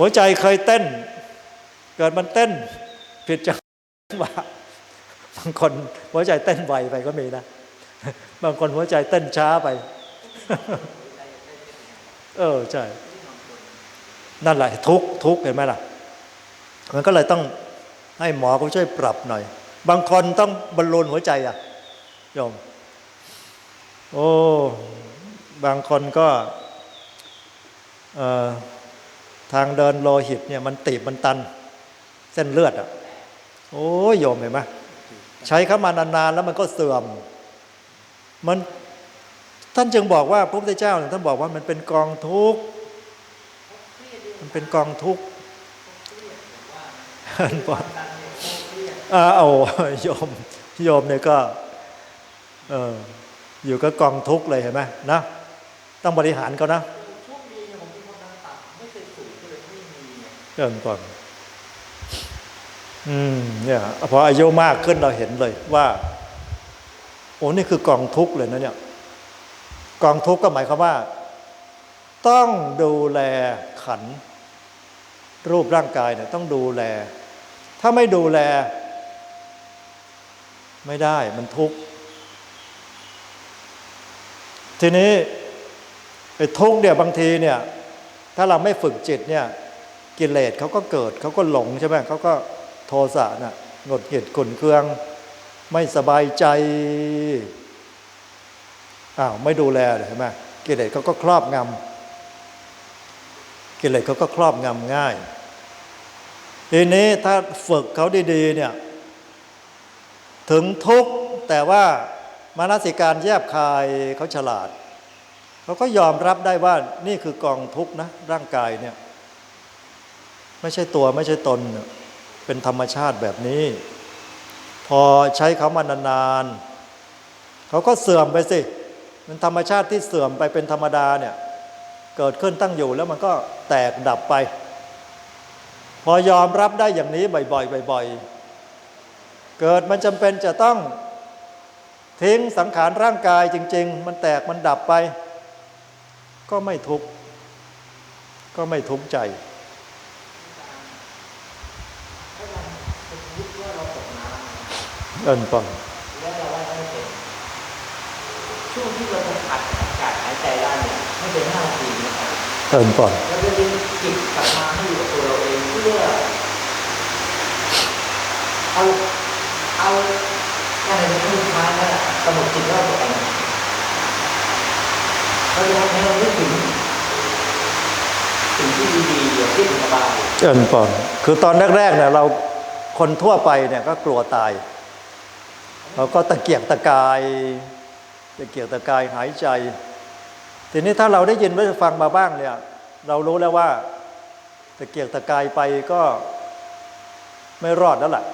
หัวใจเคยเต้น เกิดมันเต้น ผิดจังหวะบางคนหัวใจเต้นไวไปก็มีนะบางคนหัวใจเต้นช้าไป เออใช่นั่นแหละทุกทุกเห็นไหมล่ะ มันก็เลยต้องให้หมอเขาช่วยปรับหน่อย บางคนต้องบรรลุนหัวใจอะโยมโอ้บางคนก็เออ ทางเดินโลหิตเนี่ยมันตีบมันตัน เส้นเลือดอะ โอ้ยโยมเห็นไหมใช้เข้ามานานๆแล้วมันก็เสื่อม มันท่านจึงบอกว่าพระพุทธเจ้าท่านบอกว่ามันเป็นกองทุกข์มันเป็นกองทุกข์ท่านบอกอ่าเอาโยมโยมเนี่ยก็เอออยู่กับกองทุกข์เลยเห็นไหมนะต้องบริหารเขานะ เริ่มก่อนอืมเนี่ยพออายุมากขึ้นเราเห็นเลยว่า โอ้นี่คือกองทุกข์เลยนะเนี่ย กองทุกข์ก็หมายความว่า ต้องดูแลขัน รูปร่างกายเนี่ย ต้องดูแล ถ้าไม่ดูแล ไม่ได้มันทุกข์ทีนี้ไอ้ทุกข์เนี่ยบางทีเนี่ย ถ้าเราไม่ฝึกจิตเนี่ย กิเลสเขาก็เกิดเขาก็หลงใช่ไหมเขาก็โทสะน่ะหงดหงิดขุนเคือง ไม่สบายใจอ้าวไม่ดูแลเลยใช่ไหมกิเลสเขาก็ครอบงำกิเลสเขาก็ครอบงำง่าย ทีนี้ถ้าฝึกเขาดีๆเนี่ยถึงทุกข์แต่ว่ามานสิการแยบคายเขาฉลาด เขาก็ยอมรับได้ว่านี่คือกองทุกข์นะร่างกายเนี่ย ไม่ใช่ตัวไม่ใช่ตนเนี่ยเป็นธรรมชาติแบบนี้ พอใช้เขามานานๆเขาก็เสื่อมไปสิ มันธรรมชาติที่เสื่อมไปเป็นธรรมดาเนี่ย เกิดขึ้นตั้งอยู่แล้วมันก็แตกดับไป พอยอมรับได้อย่างนี้บ่อยๆบ่อยๆ เกิดมันจำเป็นจะต้องทิ้งสังขารร่างกายจริง ๆ มันแตกมันดับไป ก็ไม่ทุกข์ก็ไม่ทุกข์ใจ ถ้าเราสมมติว่า เราตกน้ำเอินก่อนแล้วเราว่ายไม่เป็นช่วงที่เราจะขาดอากาศหายใจได้เนี่ยไม่เกินห้านาทีนะครับเอินก่อนเราจะดึงจิตกลับมาให้อยู่กับตัวเราเองเพื่อเอาเอาการในช่วงสุดท้ายนั่นแหละกำหนดจิตว่าตัวเองเราจะทำให้เรานึกถึงสิ่งที่ดีๆอย่างที่สบายเอินก่อนคือตอนแรกๆเนี่ยเรา คนทั่วไปเนี่ยก็กลัวตายเราก็ตะเกียกตะกายตะเกียกตะกายหายใจ ทีนี้ถ้าเราได้ยินได้ฟังมาบ้างเนี่ย เรารู้แล้วว่า ตะเกียกตะกายไปก็ไม่รอดแล้วล่ะ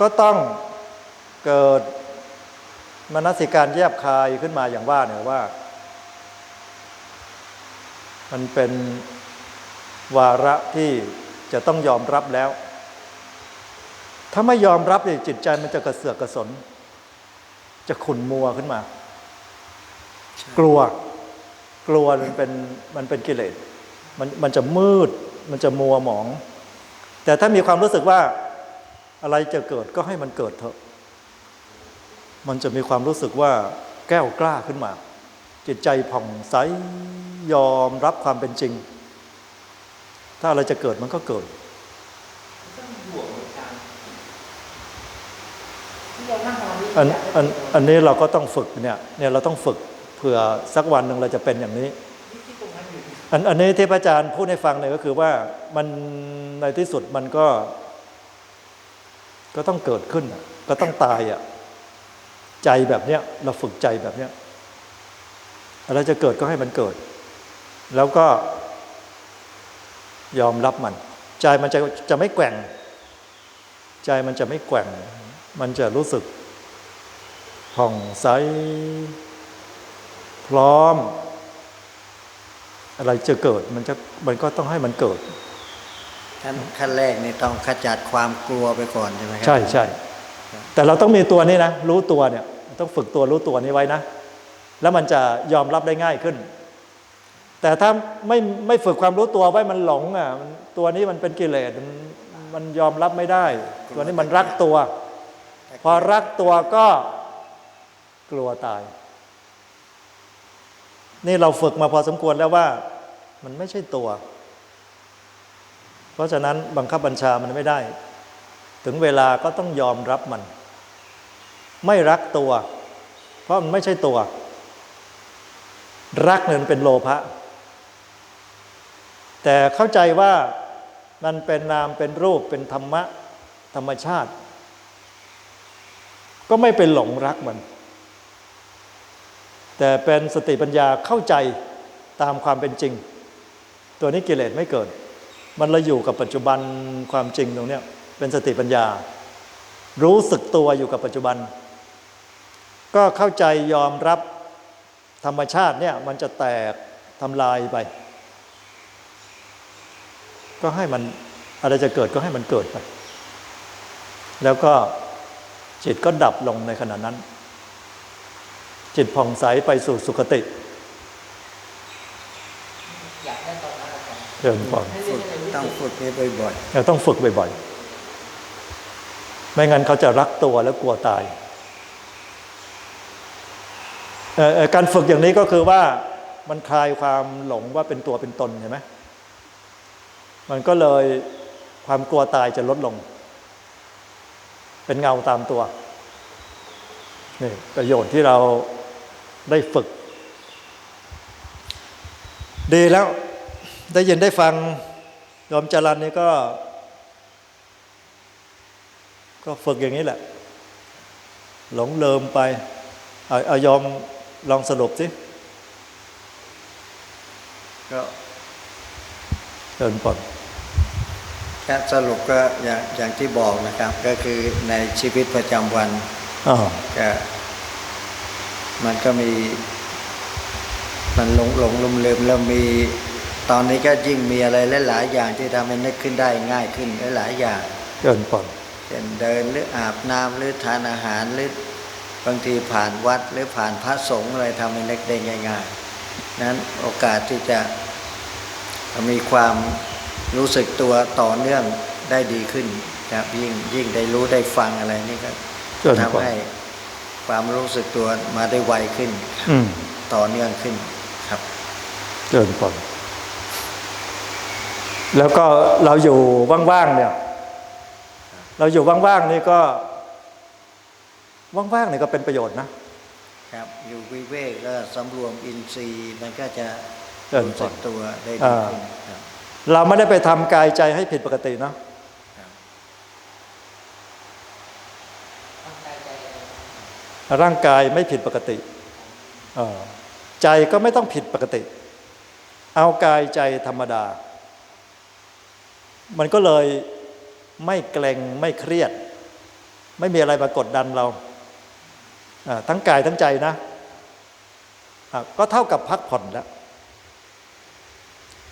ก็ต้องเกิดมนสิการแยบคายขึ้นมาอย่างว่าเนี่ยว่า มันเป็นวาระที่จะต้องยอมรับแล้ว ถ้าไม่ยอมรับเนี่ยจิตใจมันจะกระเสือกกระสน จะขุนมัวขึ้นมา กลัว กลัวมันเป็นมันเป็นกิเลสมันมันจะมืด มันจะมัวหมอง แต่ถ้ามีความรู้สึกว่าอะไรจะเกิดก็ให้มันเกิดเถอะ มันจะมีความรู้สึกว่าแก้วกล้าขึ้นมา จิตใจผ่องใสยอมรับความเป็นจริง ถ้าอะไรจะเกิดมันก็เกิด ต้องบวกเหมือนกันที่เรานั่งทำนี้ อันอันอันนี้เราก็ต้องฝึกเนี่ยเนี่ยเราต้องฝึกเผื่อสักวันหนึ่งเราจะเป็นอย่างนี้ที่ตรงนั้นอยู่อันอันนี้ที่พระอาจารย์พูดให้ฟังเนี่ยก็คือว่ามันในที่สุดมันก็ ก็ต้องเกิดขึ้นอะก็ต้องตายอะใจแบบเนี้ยเราฝึกใจแบบเนี้ยอะไรจะเกิดก็ให้มันเกิด แล้วก็ยอมรับมัน ใจมันจะจะไม่แกว่ง ใจมันจะไม่แกว่ง มันจะรู้สึกผ่องใส พร้อม อะไรจะเกิดมันจะมันก็ต้องให้มันเกิด ขั้นขั้นแรกนี่ต้องขจัดความกลัวไปก่อนใช่ไหมครัใช่ใช่แต่เราต้องมีตัวนี้นะ รู้ตัวเนี่ย ต้องฝึกตัวรู้ตัวนี้ไว้นะ แล้วมันจะยอมรับได้ง่ายขึ้น แต่ถ้าไม่ไม่ฝึกความรู้ตัวไว้มันหลงอะมันตัวนี้มันเป็นกิเลสมันมันยอมรับไม่ได้ ตัวนี้มันรักตัว พอรักตัวก็กลัวตาย นี่เราฝึกมาพอสมควรแล้วว่า มันไม่ใช่ตัว เพราะฉะนั้นบังคับบัญชามันไม่ได้ ถึงเวลาก็ต้องยอมรับมัน ไม่รักตัว เพราะมันไม่ใช่ตัว รักเนี่ยมันเป็นโลภะแต่เข้าใจว่ามันเป็นนามเป็นรูปเป็นธรรมะ ธรรมชาติ ก็ไม่เป็นหลงรักมัน แต่เป็นสติปัญญาเข้าใจตามความเป็นจริง ตัวนี้กิเลสไม่เกิด มันเราอยู่กับปัจจุบันความจริงตรงเนี้ยเป็นสติปัญญา รู้สึกตัวอยู่กับปัจจุบัน ก็เข้าใจยอมรับธรรมชาติเนี่ยมันจะแตกทำลายไป ก็ให้มันอะไรจะเกิดก็ให้มันเกิดไป แล้วก็ จิตก็ดับลงในขณะนั้น จิตผ่องใสไปสู่สุคติอยากได้ตอนนั้นอาจารย์เดินก่อนให้ฝึเรียนกให้ต้องรู้สึกฝึกนี้บ่อยเราต้องฝึกบ่อยๆ ไม่งั้นเขาจะรักตัวแล้วกลัวตายเอ่อเอ่อการฝึกอย่างนี้ก็คือว่ามันคลายความหลงว่าเป็นตัวเป็นตนเห็นไหมมันก็เลยความกลัวตายจะลดลง เป็นเงาตามตัวนี่ประโยชน์ที่เราได้ฝึก ดีแล้วได้ยินได้ฟังยอมจรันนี่ก็ ก็ฝึกอย่างนี้แหละ หลงเลิมไปเอาเอายอมลองสรุปสิก็เดินก่อน การสรุปก็อย่างอย่างที่บอกนะครับ ก็คือในชีวิตประจำวันอ๋อก็มันก็มีมันหลงหลงลืมลืมแล้วมีตอนนี้ก็ยิ่งมีอะไรหลาย ๆ อย่างที่ทำให้นึกขึ้นได้ง่ายขึ้นหลายๆอย่างเดินก่อนเช่นเดินหรืออาบน้ำหรือทานอาหารหรือบางทีผ่านวัดหรือผ่านพระสงฆ์อะไรทำให้นึกได้ง่าย ๆ นั้นโอกาสที่จะมีความ รู้สึกตัวต่อเนื่องได้ดีขึ้นครับยิ่งยิ่งได้รู้ได้ฟังอะไรนี่ก็เดินทำก่อนให้ความรู้สึกตัวมาได้ไวขึ้นอืมต่อเนื่องขึ้นครับเดินก่อนแล้วก็เราอยู่ว่างๆเนี่ย เราอยู่ว่างๆนี่ก็ ว่างๆนี่ก็เป็นประโยชน์นะครับอยู่วิเวกก็สำรวมอินทรีย์มันก็จะเดินรู้ก่สึอนกตัวได้ดีอ่าขึ้นครับ เราไม่ได้ไปทำกายใจให้ผิดปกติเนาะร่างกายไม่ผิดปกติใจก็ไม่ต้องผิดปกติ เอากายใจธรรมดา มันก็เลยไม่เกรงไม่เครียด ไม่มีอะไรมากดดันเรา ทั้งกายทั้งใจนะะก็เท่ากับพักผ่อนแล้ว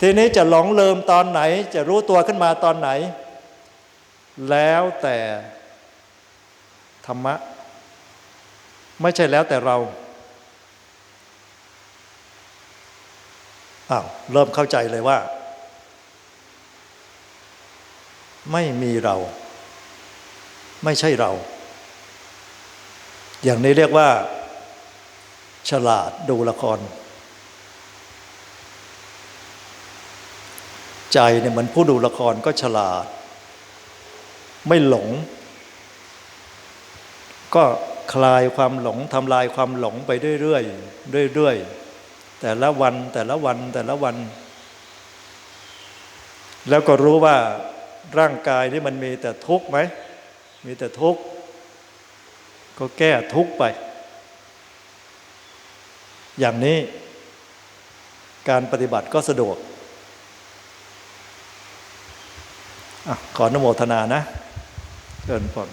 ทีนี้จะหลงลืมตอนไหน จะรู้ตัวขึ้นมาตอนไหน แล้วแต่ธรรมะ ไม่ใช่แล้วแต่เราอ้าวเริ่มเข้าใจเลยว่า ไม่มีเรา ไม่ใช่เรา อย่างนี้เรียกว่า ฉลาดดูละคร ใจเนี่ยเหมือนผู้ดูละครก็ฉลาด ไม่หลง ก็คลายความหลงทำลายความหลงไปเรื่อยๆเรื่อยๆแต่ละวันแต่ละวันแต่ละวัน แล้วก็รู้ว่าร่างกายนี่มันมีแต่ทุกข์ไหมมีแต่ทุกข์ก็แก้ทุกข์ไป อย่างนี้การปฏิบัติก็สะดวกอะ ขออนุโมทนานะเชิญพร